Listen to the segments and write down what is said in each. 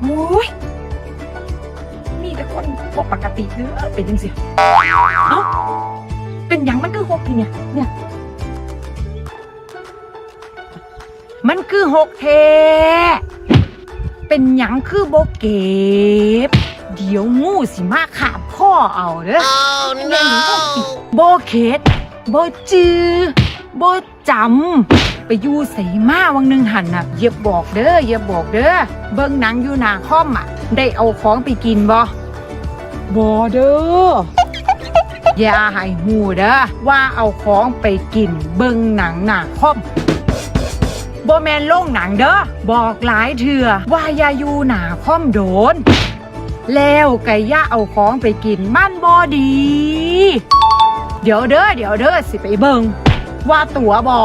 โอ้ยนี่แต่คนบ่ปกติเด้อเป็นยังซี่เอ้าเป็นยังมันคือหกทีเนี่ยเนี่ย มันคือหกเท เป็นยังคือโบเก็บ เดี๋ยวงูสิมาขาบพ่อเอาเด้อ Oh บตี no! โบเขตโบจือโบจำ ไปอยู่ใส่มาวังหนึ่งหันน่ะอย่าบอกเด้ออย่าบอกเด้อเบิ่งหนังอยู่หนาคอมอะ ได้เอาของไปกินบ่บ่เด้ออย่าให้หูเด้อว่าเอาของไปกิน เบิ่งหนังหนาคอมบ่แมนโล่งหนังเด้อบอกหลายเถื่อว่าอย่าอยู่หนาคอมโดน แล้วไก่ย่าเอาของไปกินมันบอดี เดี๋ยวเด้อเดี๋ยวเด้อสิไปเบิงว่าตัวบอ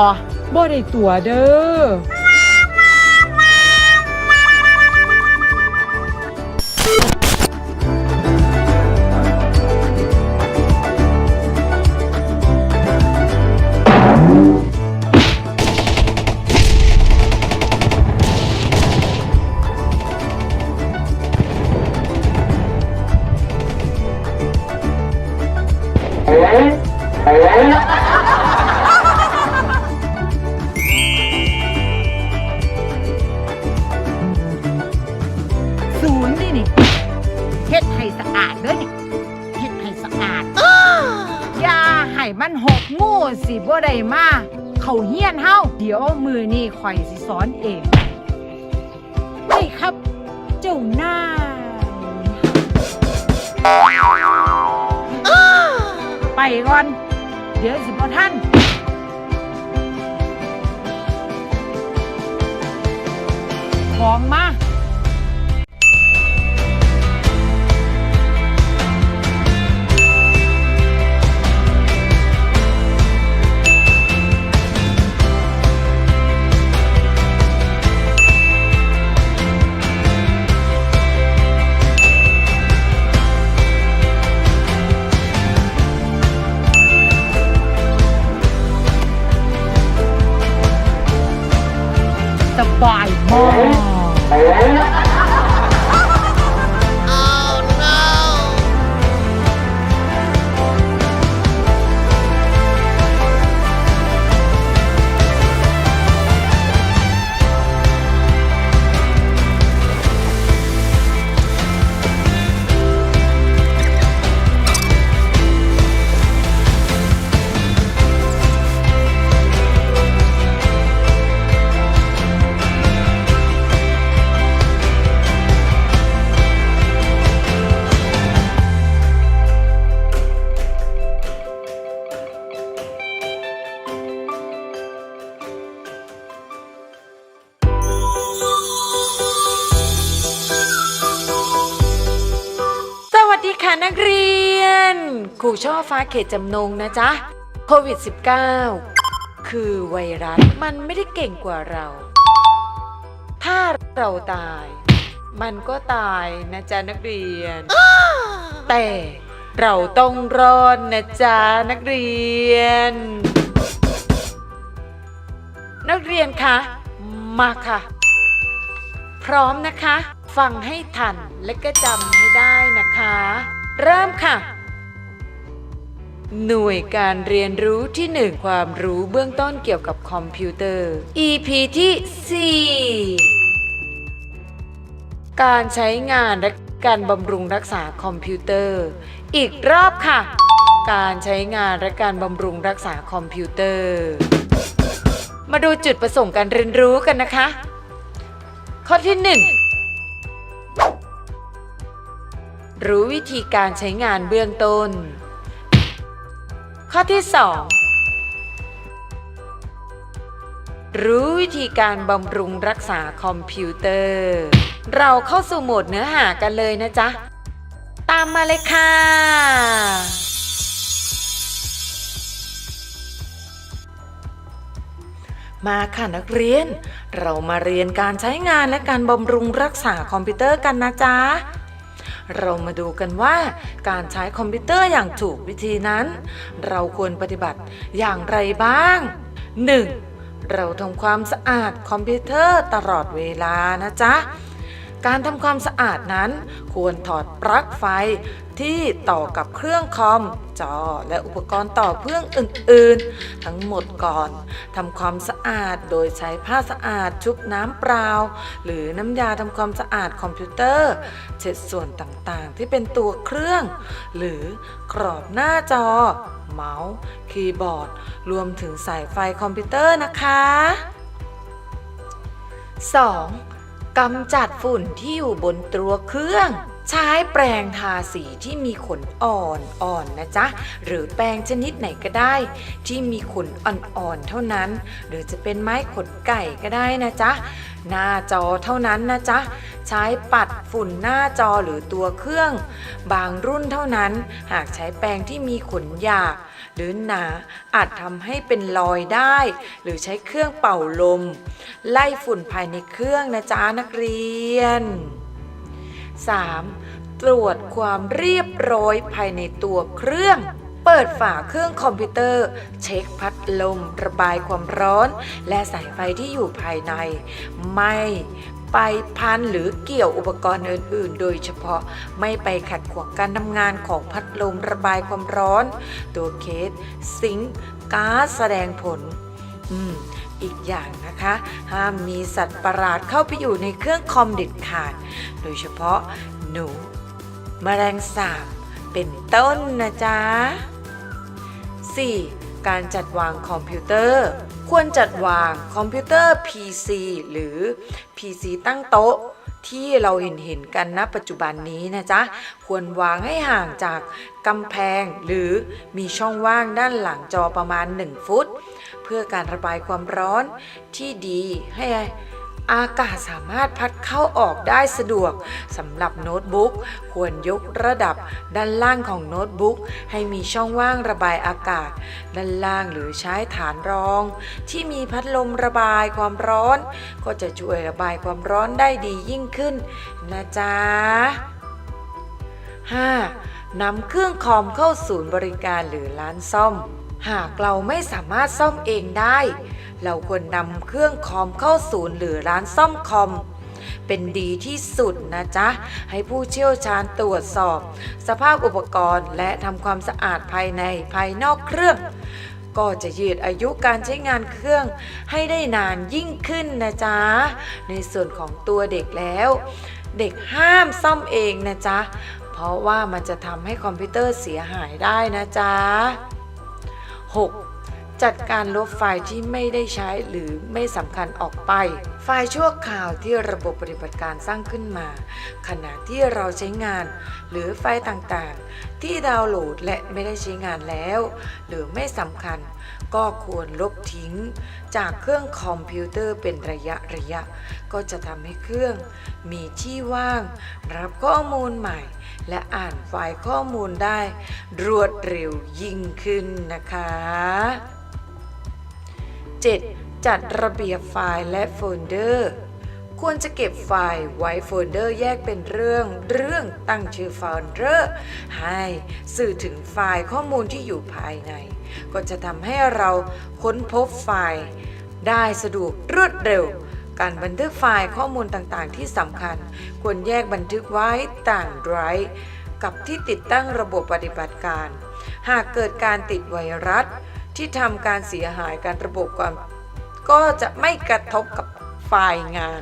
บ่ได้ตัวเด้อศู ข่อยสิสอนเองไปครับ เจ้านายไปก่อน เดี๋ยวสิบ่ท่านของมา บายมา ฟ้าเขตจำนงนะจ๊ะโควิด -19 คือไวรัสมันไม่ได้เก่งกว่าเรา ถ้าเราตาย มันก็ตายนะจ๊ะนักเรียน แต่เราต้องรอดนะจ๊ะนักเรียน นักเรียนคะ มาค่ะ พร้อมนะคะ ฟังให้ทันและก็จำให้ได้นะคะ เริ่มค่ะ หน่วยการเรียนรู้ที่ 1 ความรู้เบื้องต้นเกี่ยวกับคอมพิวเตอร์ EP ที่ 4 การใช้งานและการบำรุงรักษาคอมพิวเตอร์ อีกรอบค่ะ การใช้งานและการบำรุงรักษาคอมพิวเตอร์ มาดูจุดประสงค์การเรียนรู้กันนะคะ ข้อที่ 1 รู้วิธีการใช้งานเบื้องต้น ข้อที่ 2 รู้วิธีการบำรุงรักษาคอมพิวเตอร์ เราเข้าสู่โหมดเนื้อหากันเลยนะจ๊ะ ตามมาเลยค่ะ มาค่ะนักเรียน เรามาเรียนการใช้งานและการบำรุงรักษาคอมพิวเตอร์กันนะจ๊ะ เรามาดูกันว่าการใช้คอมพิวเตอร์อย่างถูกวิธีนั้น เราควรปฏิบัติอย่างไรบ้าง 1. เราทำความสะอาดคอมพิวเตอร์ตลอดเวลานะจ๊ะ การทำความสะอาดนั้น ควรถอดปลั๊กไฟที่ต่อกับเครื่องคอม จอและอุปกรณ์ต่อเครื่องอื่นๆ ทั้งหมดก่อนทำความสะอาดโดยใช้ผ้าสะอาดชุบน้ำเปล่า หรือน้ำยาทำความสะอาดคอมพิวเตอร์ เช็ดส่วนต่างๆ ที่เป็นตัวเครื่อง หรือกรอบหน้าจอ เมาส์ คีย์บอร์ด รวมถึงสายไฟคอมพิวเตอร์นะคะ 2. กำจัดฝุ่นที่อยู่บนตัวเครื่อง ใช้แปรงทาสีที่มีขนอ่อนอ่อนนะจ๊ะ หรือแปรงชนิดไหนก็ได้ ที่มีขนอ่อนๆเท่านั้น หรือจะเป็นไม้ขนไก่ก็ได้นะจ๊ะ หน้าจอเท่านั้นนะจ๊ะ ใช้ปัดฝุ่นหน้าจอหรือตัวเครื่อง บางรุ่นเท่านั้น หากใช้แปรงที่มีขนหยาบ หรือหนาอาจทำให้เป็นรอยได้ หรือใช้เครื่องเป่าลม ไล่ฝุ่นภายในเครื่องนะจ๊ะนักเรียน 3. ตรวจความเรียบร้อยภายในตัวเครื่องเปิดฝาเครื่องคอมพิวเตอร์ เช็คพัดลม ระบายความร้อน และสายไฟที่อยู่ภายใน ไม่ ไปพันหรือเกี่ยวอุปกรณ์อื่น ๆ โดยเฉพาะไม่ไปขัดขวางการทำงานของพัดลมระบายความร้อน ตัวเคสซิงค์ก๊าซแสดงผลอืมอีกอย่างนะคะ ห้ามมีสัตว์ประหลาดเข้าไปอยู่ในเครื่องคอมเด็ดขาด โดยเฉพาะหนูแมลงสาบเป็นต้นนะจ๊ะ 4. การจัดวางคอมพิวเตอร์ ควรจัดวางคอมพิวเตอร์ PC หรือ PC ตั้งโต๊ะที่เราเห็นเห็นๆกันณปัจจุบันนี้นะจ๊ะ ควรวางให้ห่างจากกำแพงหรือมีช่องว่างด้านหลังจอประมาณ 1 ฟุต เพื่อการระบายความร้อนที่ดีให้ อากาศสามารถพัดเข้าออกได้สะดวกสำหรับโน้ตบุ๊กควรยกระดับด้านล่างของโน้ตบุ๊กให้มีช่องว่างระบายอากาศ ด้านล่างหรือใช้ฐานรอง ที่มีพัดลมระบายความร้อน ก็จะช่วยระบายความร้อนได้ดียิ่งขึ้น นะจ๊ะ 5. นำเครื่องคอมเข้าศูนย์บริการหรือร้านซ่อม หากเราไม่สามารถซ่อมเองได้ เราควรนำเครื่องคอมเข้าศูนย์หรือร้านซ่อมคอม เป็นดีที่สุดนะจ๊ะ ให้ผู้เชี่ยวชาญตรวจสอบ สภาพอุปกรณ์และทำความสะอาดภายในภายนอกเครื่อง ก็จะยืดอายุการใช้งานเครื่องให้ได้นานยิ่งขึ้นนะจ๊ะ ในส่วนของตัวเด็กแล้ว เด็กห้ามซ่อมเองนะจ๊ะ เพราะว่ามันจะทำให้คอมพิวเตอร์เสียหายได้นะจ๊ะ 6. จัดการลบไฟล์ที่ไม่ได้ใช้หรือไม่สำคัญออกไป ไฟล์ชั่วคราวที่ระบบปฏิบัติการสร้างขึ้นมา ขณะที่เราใช้งาน หรือไฟล์ต่างๆ ที่ดาวน์โหลดและไม่ได้ใช้งานแล้ว หรือไม่สำคัญ ก็ควรลบทิ้ง จากเครื่องคอมพิวเตอร์เป็นระยะระยะ ก็จะทำให้เครื่อง มีที่ว่าง รับข้อมูลใหม่ และอ่านไฟล์ข้อมูลได้ รวดเร็วยิ่งขึ้นนะคะ 7. จัดระเบียบไฟล์และโฟลเดอร์ ควรจะเก็บไฟล์ไว้โฟลเดอร์แยกเป็นเรื่อง เรื่องตั้งชื่อโฟลเดอร์ ให้สื่อถึงไฟล์ข้อมูลที่อยู่ภายใน ก็จะทำให้เราค้นพบไฟล์ได้สะดวกรวดเร็ว การบันทึกไฟล์ข้อมูลต่างๆ ที่สำคัญ ควรแยกบันทึกไว้ต่างไดรฟ์กับที่ติดตั้งระบบปฏิบัติการ หากเกิดการติดไวรัส ที่ทำการเสียหายการระบบความก็จะไม่กระทบกับไฟล์งาน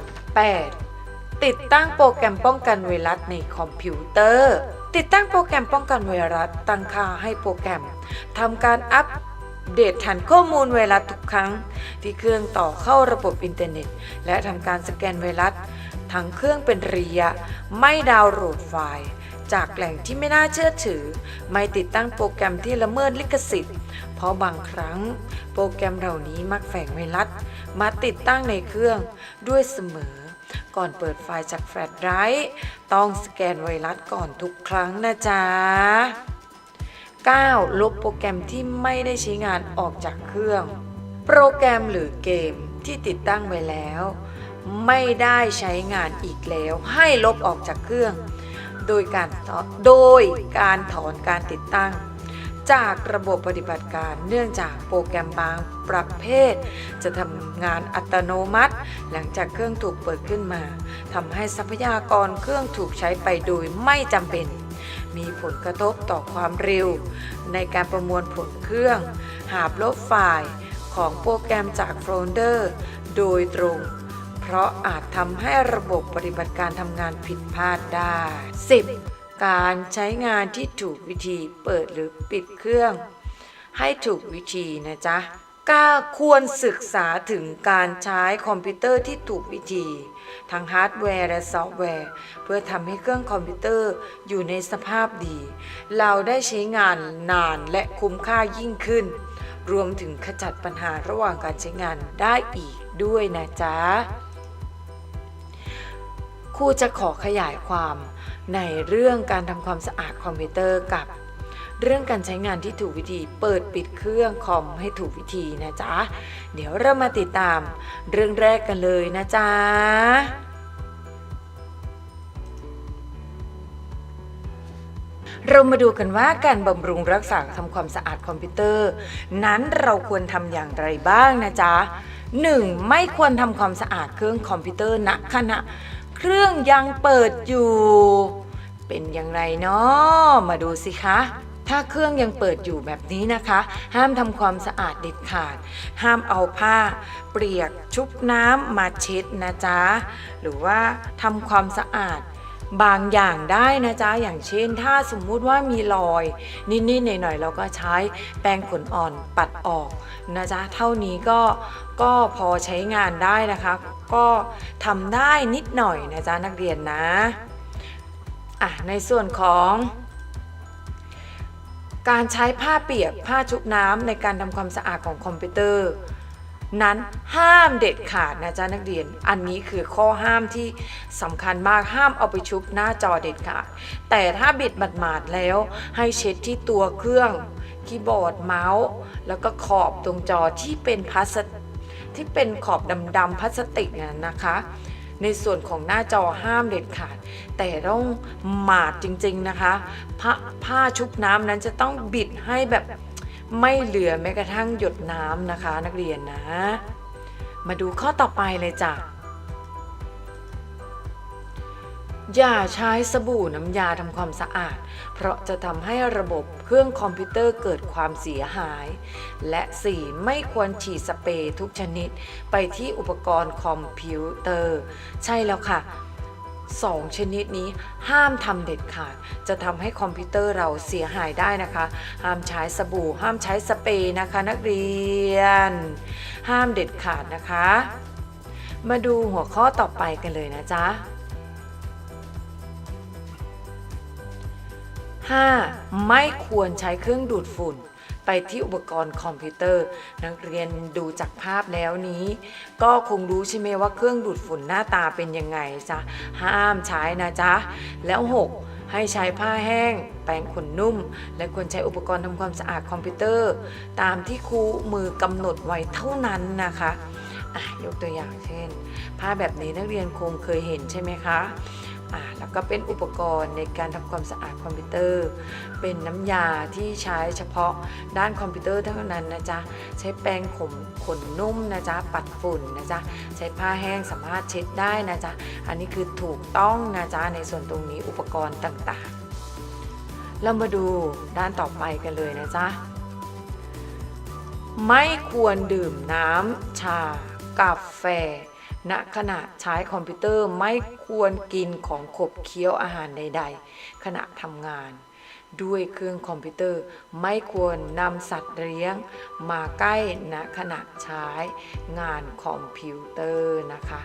8. ติดตั้งโปรแกรมป้องกันไวรัสในคอมพิวเตอร์ ติดตั้งโปรแกรมป้องกันไวรัสตั้งค่าให้โปรแกรมทำการอัปเดตฐานข้อมูลไวรัสทุกครั้ง ที่เครื่องต่อเข้าระบบอินเทอร์เน็ต และทำการสแกนไวรัสทั้งเครื่องเป็นระยะ ไม่ดาวน์โหลดไฟล์ จากแหล่งที่ไม่น่าเชื่อถือ ไม่ติดตั้งโปรแกรมที่ละเมิดลิขสิทธิ์ เพราะบางครั้ง โปรแกรมเหล่านี้มักแฝงไวรัสมาติดตั้งในเครื่องด้วยเสมอ ก่อนเปิดไฟล์จากแฟลชไดรฟ์ต้องสแกนไวรัสก่อนทุกครั้งนะจ๊ะ 9. ลบโปรแกรมที่ไม่ได้ใช้งานออกจากเครื่อง โปรแกรมหรือเกมที่ติดตั้งไว้แล้ว ไม่ได้ใช้งานอีกแล้ว ให้ลบออกจากเครื่อง โดยการถอนโดยการถอนการติดตั้ง จากระบบปฏิบัติการเนื่องจากโปรแกรมบางประเภท จะทำงานอัตโนมัติ หลังจากเครื่องถูกเปิดขึ้นมาทำให้ทรัพยากรเครื่องถูกใช้ไปโดยไม่จำเป็น มีผลกระทบต่อความเร็ว ในการประมวลผลเครื่อง หากลบไฟล์ของโปรแกรมจากโฟลเดอร์ โดยตรง ราะอาจทำให้ระบบปฏิบัติการทำงานผิดพลาดได้ 10. การใช้งานที่ถูกวิธีเปิดหรือปิดเครื่อง ให้ถูกวิธีนะจ๊ะก้าควรศึกษาถึงการใช้คอมพิวเตอร์ที่ถูกวิธี ทั้งฮาร์ดแวร์และซอฟต์แวร์ เพื่อทำให้เครื่องคอมพิวเตอร์อยู่ในสภาพดี เราได้ใช้งานนานและคุ้มค่ายิ่งขึ้นรวมถึงขจัดปัญหาระหว่างการใช้งานได้อีกด้วยนะจ๊ะ ครูจะขอขยายความในเรื่องการทำความสะอาดคอมพิวเตอร์กับ เรื่องการใช้งานที่ถูกวิธีเปิดปิดเครื่องคอมให้ถูกวิธีนะจ๊ะ เดี๋ยวเรามาติดตามเรื่องแรกกันเลยนะจ๊ะเรามาดูกันว่าการบำรุงรักษาทำความสะอาดคอมพิวเตอร์ นั้นเราควรทำอย่างไรบ้างนะจ๊ะ 1. ไม่ควรทำความสะอาดเครื่องคอมพิวเตอร์ณขณะ เครื่องยังเปิดอยู่ เป็นอย่างไรเนาะมาดูสิคะ ถ้าเครื่องยังเปิดอยู่แบบนี้นะคะ ห้ามทำความสะอาดเด็ดขาด ห้ามเอาผ้า เปียกชุบน้ำมาเช็ดนะจ๊ะ หรือว่าทำความสะอาด บางอย่างได้นะจ๊ะ อย่างเช่น ถ้าสมมุติว่ามีรอย นิดๆหน่อยๆเราก็ใช้แปรงขนอ่อนปัดออกนะจ๊ะ เท่านี้ก็ก็พอใช้งานได้นะคะ ก็ทำได้นิดหน่อยนะจ๊ะนักเรียนนะอะในส่วนของการใช้ผ้าเปียกผ้าชุบน้ำในการทำความสะอาดของคอมพิวเตอร์ นั้นห้ามเด็ดขาดนะจ๊ะนักเรียน อันนี้คือข้อห้ามที่สำคัญมากห้ามเอาไปชุบหน้าจอเด็ดขาด แต่ถ้าบิดหมาดๆแล้ว ให้เช็ดที่ตัวเครื่องคีย์บอร์ดเมาส์ แล้วก็ขอบตรงจอที่เป็นพลาสติกที่เป็นขอบดำๆพลาสติกน่ะนะคะ ในส่วนของหน้าจอห้ามเด็ดขาด แต่ต้องหมาดจริงๆนะคะผ้าชุบน้ำนั้นจะต้องบิดให้แบบ ไม่เหลือแม้กระทั่งหยดน้ำนะคะ นักเรียนนะ มาดูข้อต่อไปเลยจ้ะอย่าใช้สบู่น้ำยาทำความสะอาด เพราะจะทำให้ระบบเครื่องคอมพิวเตอร์เกิดความเสียหาย และ 4. ไม่ควรฉีดสเปรย์ทุกชนิด ไปที่อุปกรณ์คอมพิวเตอร์ ใช่แล้วค่ะ สองชนิดนี้ห้ามทำเด็ดขาด จะทำให้คอมพิวเตอร์เราเสียหายได้นะคะ ห้ามใช้สบู่ ห้ามใช้สเปรย์นะคะ นักเรียน ห้ามเด็ดขาดนะคะ มาดูหัวข้อต่อไปกันเลยนะจ๊ะ 5. ไม่ควรใช้เครื่องดูดฝุ่น ไปที่อุปกรณ์คอมพิวเตอร์ นักเรียนดูจากภาพแล้วนี้ ก็คงรู้ใช่ไหมว่าเครื่องดูดฝุ่นหน้าตาเป็นยังไงจ๊ะห้ามใช้นะจ๊ะ แล้ว 6. ให้ใช้ผ้าแห้ง แปรงขนนุ่ม และควรใช้อุปกรณ์ทำความสะอาดคอมพิวเตอร์ ตามที่ครูมือกำหนดไว้เท่านั้นนะคะะยกตัวอย่างเช่น ผ้าแบบนี้นักเรียนคงเคยเห็นใช่ไหมคะ อ่าแล้วก็เป็นอุปกรณ์ในการทำความสะอาดคอมพิวเตอร์ เป็นน้ำยาที่ใช้เฉพาะด้านคอมพิวเตอร์เท่านั้นนะจ๊ะ ใช้แปรงขมขนนุ่มนะจ๊ะ ปัดฝุ่นนะจ๊ะ ใช้ผ้าแห้งสามารถเช็ดได้นะจ๊ะ อันนี้คือถูกต้องนะจ๊ะ ในส่วนตรงนี้อุปกรณ์ต่างๆ เรามาดูด้านต่อไปกันเลยนะจ๊ะ ไม่ควรดื่มน้ำชากาแฟ ณขณะใช้คอมพิวเตอร์ไม่ควรกินของขบเคี้ยวอาหารใด ๆ ขณะทำงาน ด้วยเครื่องคอมพิวเตอร์ไม่ควรนำสัตว์เลี้ยง มาใกล้ณขณะใช้งานคอมพิวเตอร์นะคะ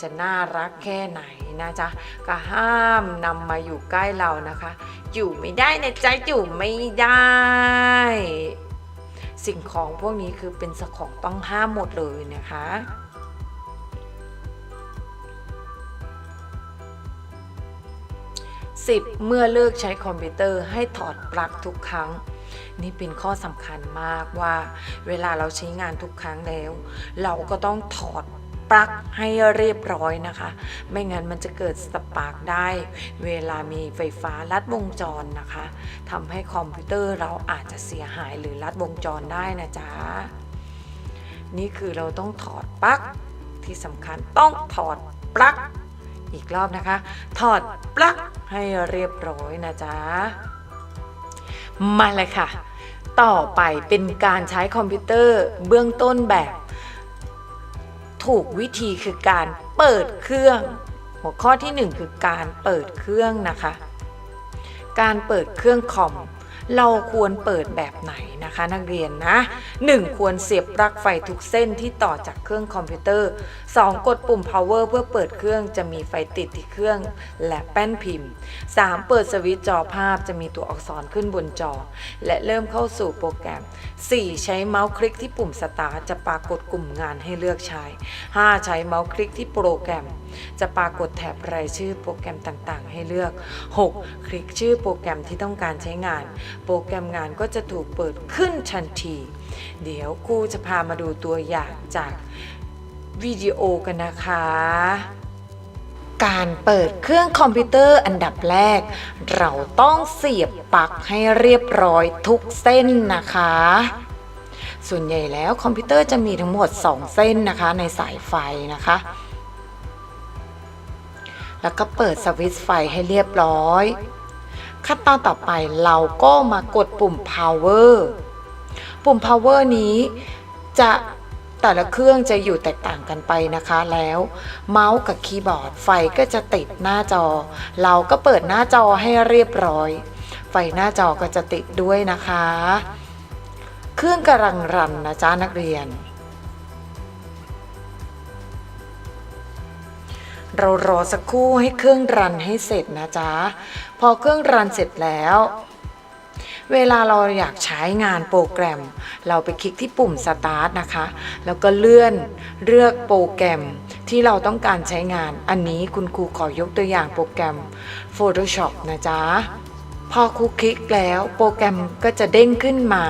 จะน่ารักแค่ไหนนะจ๊ะก็ห้ามนำมาอยู่ใกล้เรานะคะ อยู่ไม่ได้นะจ๊ะอยู่ไม่ได้สิ่งของพวกนี้คือเป็นสของต้องห้ามหมดเลยนะคะ 10. เมื่อเลิกใช้คอมพิวเตอร์ให้ถอดปลั๊กทุกครั้ง นี่เป็นข้อสำคัญมากว่า เวลาเราใช้งานทุกครั้งแล้ว เราก็ต้องถอดปลั๊กให้เรียบร้อยนะคะ ไม่งั้นมันจะเกิดสปาร์กได้ เวลามีไฟฟ้าลัดวงจรนะคะทำให้คอมพิวเตอร์เราอาจจะเสียหายหรือลัดวงจรได้นะจ๊ะ นี่คือเราต้องถอดปลั๊กที่สำคัญต้องถอดปลั๊ก อีกรอบนะคะ ถอดปลั๊กให้เรียบร้อยนะจ๊ะ มาเลยค่ะ ต่อไปเป็นการใช้คอมพิวเตอร์เบื้องต้นแบบ ถูกวิธีคือการเปิดเครื่อง หัวข้อที่หนึ่งคือการเปิดเครื่องนะคะ การเปิดเครื่องคอม เราควรเปิดแบบไหนนะคะนักเรียนนะ 1. ควรเสียบปลั๊กไฟทุกเส้นที่ต่อจากเครื่องคอมพิวเตอร์ 2. กดปุ่ม power เพื่อเปิดเครื่องจะมีไฟติดที่เครื่องและแป้นพิมพ์ 3. เปิดสวิตช์จอภาพจะมีตัวอักษรขึ้นบนจอ และเริ่มเข้าสู่โปรแกรม 4. ใช้เมาส์คลิกที่ปุ่ม start จะปรากฏกลุ่มงานให้เลือกใช้ 5. ใช้เมาส์คลิกที่โปรแกรม จะปรากฏแถบรายชื่อโปรแกรมต่างๆ ให้เลือก 6. คลิกชื่อโปรแกรมที่ต้องการใช้งานโปรแกรมงานก็จะถูกเปิดขึ้นทันที เดี๋ยวครูจะพามาดูตัวอย่างจากวิดีโอกันนะคะ การเปิดเครื่องคอมพิวเตอร์อันดับแรก เราต้องเสียบปลั๊กให้เรียบร้อยทุกเส้นนะคะ ส่วนใหญ่แล้วคอมพิวเตอร์จะมีทั้งหมด 2 เส้นนะคะในสายไฟนะคะ แล้วก็เปิดสวิตช์ไฟให้เรียบร้อย ขั้นตอนต่อไปเราก็มากดปุ่ม power ปุ่ม power นี้จะแต่ละเครื่องจะอยู่แตกต่างกันไปนะคะแล้ว เมาส์กับคีย์บอร์ดไฟก็จะติดหน้าจอ เราก็เปิดหน้าจอให้เรียบร้อย ไฟหน้าจอก็จะติดด้วยนะคะ เครื่องกำลังรันนะจ๊ะนักเรียน เรารอสักครู่ให้เครื่องรันให้เสร็จนะจ๊ะ พอเครื่องรันเสร็จแล้ว เวลาเราอยากใช้งานโปรแกรม เราไปคลิกที่ปุ่ม Start นะคะ แล้วก็เลื่อนเลือกโปรแกรมที่เราต้องการใช้งาน อันนี้คุณครูขอยกตัวอย่างโปรแกรม Photoshop นะจ๊ะ พอครูคลิกแล้วโปรแกรมก็จะเด้งขึ้นมา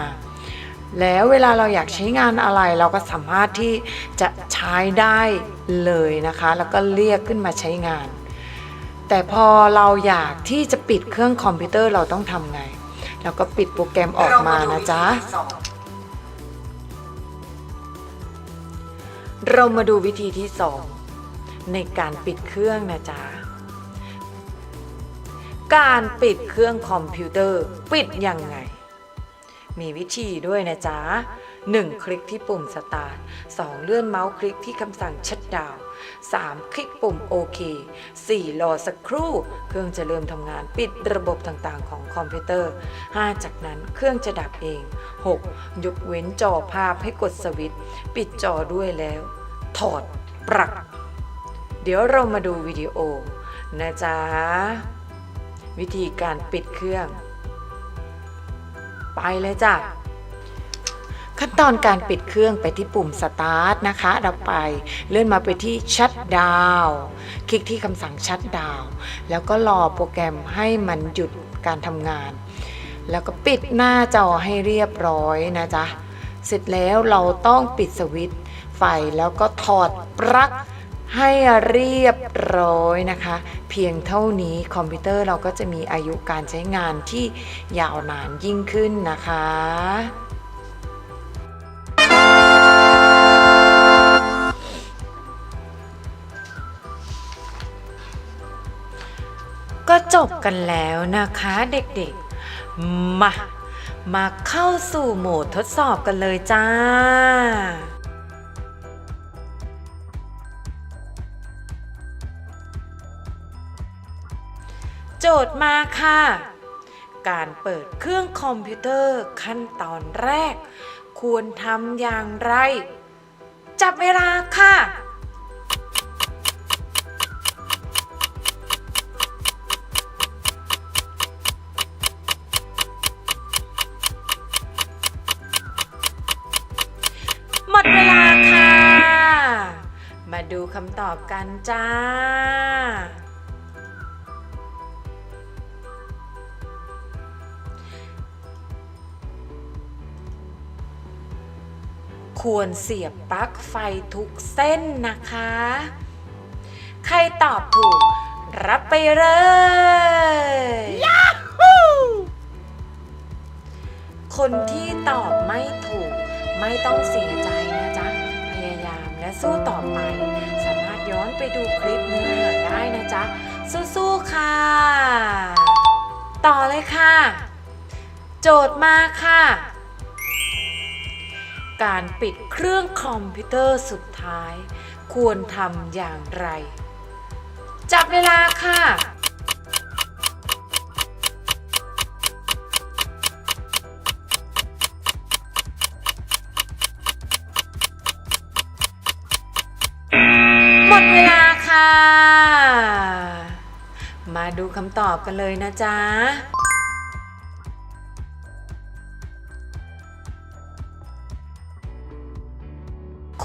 แล้วเวลาเราอยากใช้งานอะไรเราก็สามารถที่จะใช้ได้เลยนะคะ แล้วก็เรียกขึ้นมาใช้งาน แต่พอเราอยากที่จะปิดเครื่องคอมพิวเตอร์เราต้องทำไง เราก็ปิดโปรแกรมออกมานะจ๊ะ เรามาดูวิธีที่ 2 ในการปิดเครื่องนะจ๊ะการปิดเครื่องคอมพิวเตอร์ ปิดยังไง มีวิธีด้วยนะจ๊ะ 1. คลิกที่ปุ่ม Start 2. เลื่อนเมาส์คลิกที่คำสั่งชัดดาว 3. คลิกปุ่มโอเค 4. รอสักครู่ เครื่องจะเริ่มทำงานปิดระบบต่างๆ ของคอมพิวเตอร์ 5. จากนั้นเครื่องจะดับเอง 6. ยกเว้นจอภาพให้กดสวิตช์ปิดจอด้วยแล้ว ถอดปลั๊กเดี๋ยวเรามาดูวิดีโอนะจ๊ะ วิธีการปิดเครื่อง ไปเลยจ้ะขั้นตอนการปิดเครื่องไปที่ปุ่ม Start นะคะ เราไปเลื่อนมาไปที่ Shut Down คลิกที่คำสั่ง Shut Down แล้วก็รอโปรแกรมให้มันหยุดการทำงาน แล้วก็ปิดหน้าจอให้เรียบร้อยนะจ๊ะ เสร็จแล้วเราต้องปิดสวิตช์ไฟแล้วก็ถอดปลั๊ก ให้เรียบร้อยนะคะ เพียงเท่านี้คอมพิวเตอร์เราก็จะมีอายุการใช้งานที่ยาวนานยิ่งขึ้นนะคะก็จบกันแล้วนะคะเด็กๆ มา มาเข้าสู่โหมดทดสอบกันเลยจ้า โจทย์มาค่ะ การเปิดเครื่องคอมพิวเตอร์ขั้นตอนแรก ควรทำอย่างไร จับเวลาค่ะหมดเวลาค่ะ มาดูคำตอบกันจ้า ควรเสียบปลั๊กไฟทุกเส้นนะคะ ใครตอบถูก รับไปเลยคนที่ตอบไม่ถูก ไม่ต้องเสียใจนะจ๊ะ พยายามและสู้ต่อไป สามารถย้อนไปดูคลิปเนื้อหาได้นะจ๊ะ สู้ๆค่ะ ต่อเลยค่ะ โจทย์มาค่ะ การปิดเครื่องคอมพิวเตอร์สุดท้าย ควรทำอย่างไร จับเวลาค่ะหมดเวลาค่ะ มาดูคำตอบกันเลยนะจ๊ะ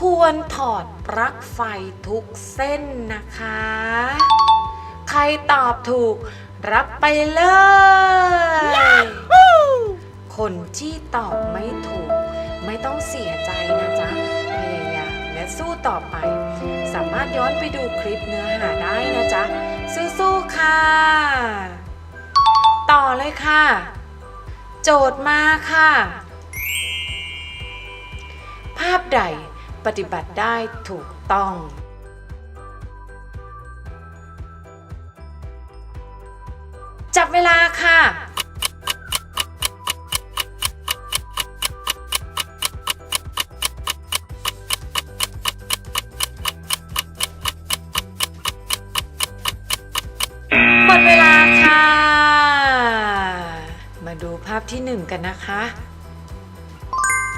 ควรถอดปลั๊กไฟทุกเส้นนะคะ ใครตอบถูกรับไปเลย คนที่ตอบไม่ถูก ไม่ต้องเสียใจนะจ๊ะ พยายามและสู้ต่อไป สามารถย้อนไปดูคลิปเนื้อหาได้นะจ๊ะ สู้ๆค่ะ ต่อเลยค่ะ โจทย์มาค่ะ ภาพใด ปฏิบัติได้ถูกต้อง จับเวลาค่ะหมดเวลาค่ะ มาดูภาพที่หนึ่งกันนะคะ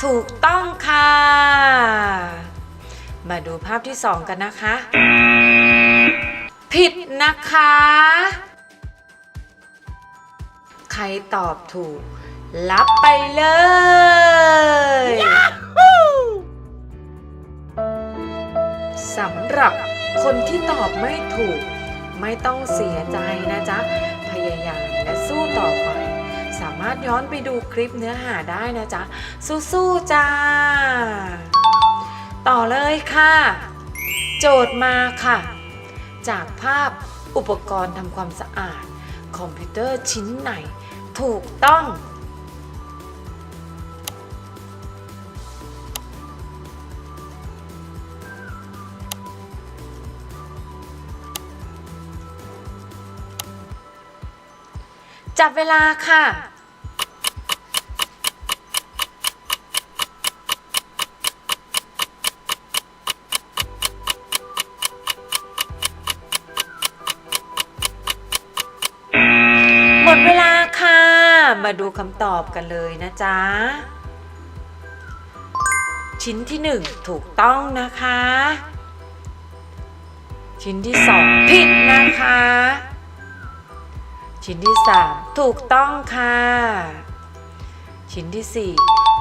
ถูกต้องค่ะ มาดูภาพที่สองกันนะคะ ผิดนะคะ ใครตอบถูก รับไปเลยสำหรับคนที่ตอบไม่ถูก ไม่ต้องเสียใจนะจ๊ะ พยายามและสู้ต่อไปารถย้อนไปดูคลิปเนื้อหาได้นะจ๊ะ สู้ๆจ้า ต่อเลยค่ะ โจทย์มาค่ะ จากภาพอุปกรณ์ทำความสะอาด คอมพิวเตอร์ชิ้นไหน ถูกต้องจับเวลาค่ะ ดเวลาค่ะ มาดูคำตอบกันเลยนะจ๊ะ ชิ้นที่หนึ่งถูกต้องนะคะ ชิ้นที่สองผิดนะคะ ชิ้นที่สามถูกต้องค่ะ ชิ้นที่สี่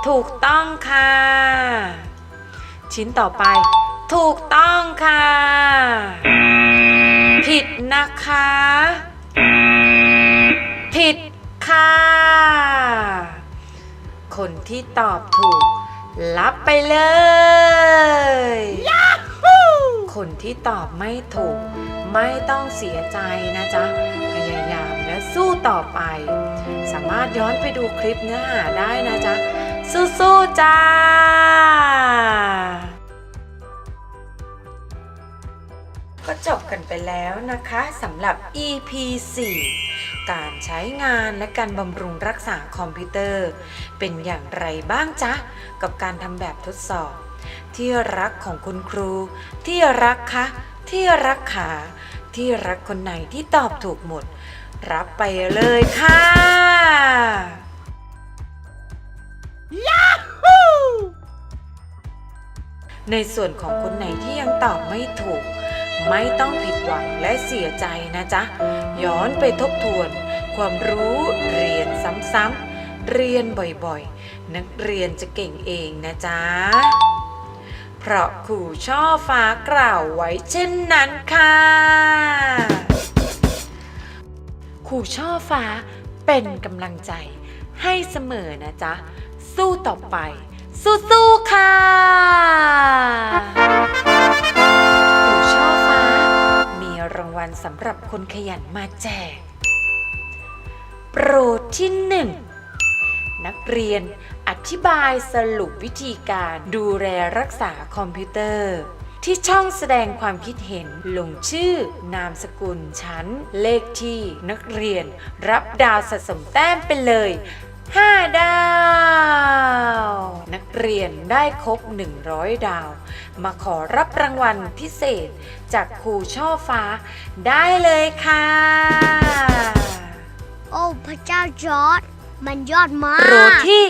ถูกต้องค่ะ ชิ้นต่อไป ถูกต้องค่ะ ผิดนะคะ ผิดค่ะ คนที่ตอบถูก รับไปเลย คนที่ตอบไม่ถูก ไม่ต้องเสียใจนะจ๊ะ พยายามและสู้ต่อไป สามารถย้อนไปดูคลิปเนื้อหาได้นะจ๊ะ สู้ๆจ้าก็จบกันไปแล้วนะคะสำหรับ EP 4 การใช้งานและการบำรุงรักษาคอมพิวเตอร์ เป็นอย่างไรบ้างจ๊ะ กับการทำแบบทดสอบ ที่รักของคุณครู ที่รักคะ ที่รักขา ที่รักคนไหนที่ตอบถูกหมด รับไปเลยค่ะในส่วนของคนไหนที่ยังตอบไม่ถูก ไม่ต้องผิดหวังและเสียใจนะจ๊ะ ย้อนไปทบทวน ความรู้เรียนซ้ำๆเรียนบ่อยๆ นักเรียนจะเก่งเองนะจ๊ะ เพราะครูช่อฟ้ากล่าวไว้เช่นนั้นค่ะครูช่อฟ้าเป็นกำลังใจให้เสมอนะจ๊ะ สู้ต่อไป สู้ๆค่ะ วัลสำหรับคนขยันมาแจก โปรดที่หนึ่งนักเรียนอธิบายสรุปวิธีการดูแลรักษาคอมพิวเตอร์ ที่ช่องแสดงความคิดเห็นลงชื่อนามสกุลชั้น เลขที่นักเรียน รับดาวสะสมแต้มไปเลย 5 ดาว นักเรียนได้ครบ 100 ดาว มาขอรับรางวัลพิเศษจากครูช่อฟ้าได้เลยค่ะ โอ้พระเจ้าจอร์ดมันยอดมาโปรกที่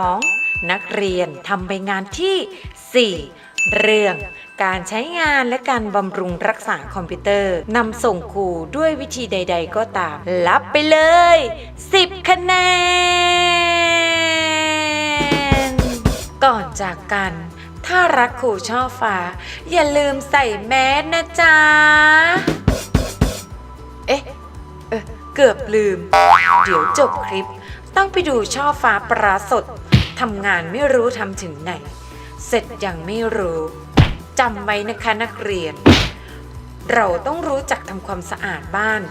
2 นักเรียนทำใบงานที่ 4 เรื่องการใช้งานและการบำรุงรักษาคอมพิวเตอร์นำส่งครูด้วยวิธีใด ๆ ก็ตาม รับไปเลย 10 คะแนน ก่อนจากกัน ถ้ารักครูช่อฟ้า อย่าลืมใส่แมสนะจ๊ะ เอ๊ะเออเกือบลืม เดี๋ยวจบคลิป ต้องไปดูช่อฟ้าปราสดทำงานไม่รู้ทำถึงไหน เสร็จยังไม่รู้จำไว้นะคะนักเรียน เราต้องรู้จักทำความสะอาดบ้าน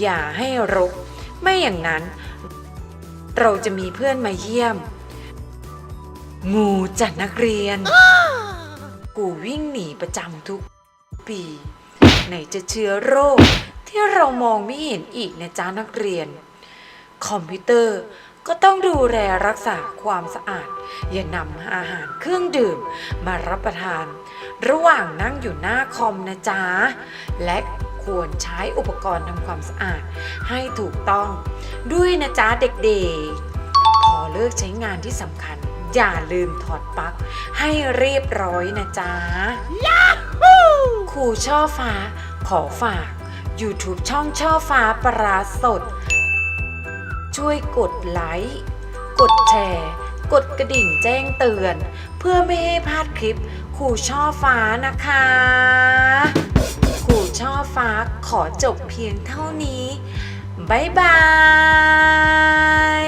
อย่าให้รก ไม่อย่างนั้น เราจะมีเพื่อนมาเยี่ยม งูจัดนักเรียน กูวิ่งหนีประจำทุกปี ไหนจะเชื้อโรค ที่เรามองไม่เห็นอีกนะจ๊ะนักเรียน คอมพิวเตอร์ ก็ต้องดูแลรักษาความสะอาด อย่านำอาหารเครื่องดื่มมารับประทาน ระหว่างนั่งอยู่หน้าคอมนะจ๊ะ และควรใช้อุปกรณ์ทำความสะอาดให้ถูกต้องด้วยนะจ๊ะเด็กๆ พอเลิกใช้งานที่สำคัญ อย่าลืมถอดปลั๊กให้เรียบร้อยนะจ๊ะครูช่อฟ้าขอฝาก YouTube ช่องช่อฟ้าปราสด ช่วยกดไลค์ กดแชร์ กดกระดิ่งแจ้งเตือน เพื่อไม่ให้พลาดคลิปครูช่อฟ้านะคะครูช่อฟ้าขอจบเพียงเท่านี้ บ๊ายบาย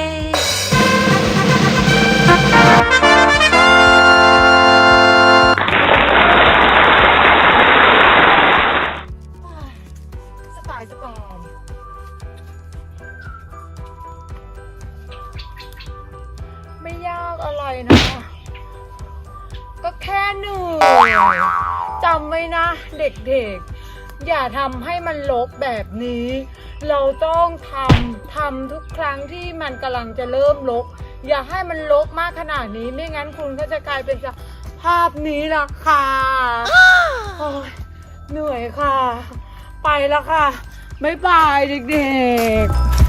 ต้องทำทำทุกครั้งที่มันกำลังจะเริ่มลบอย่าให้มันลบมากขนาดนี้ไม่งั้นคุณก็จะกลายเป็นสภาพนี้ละค่ะโอ้ยเหนื่อยค่ะ ไปแล้วค่ะ บ๊ายบายเด็กๆ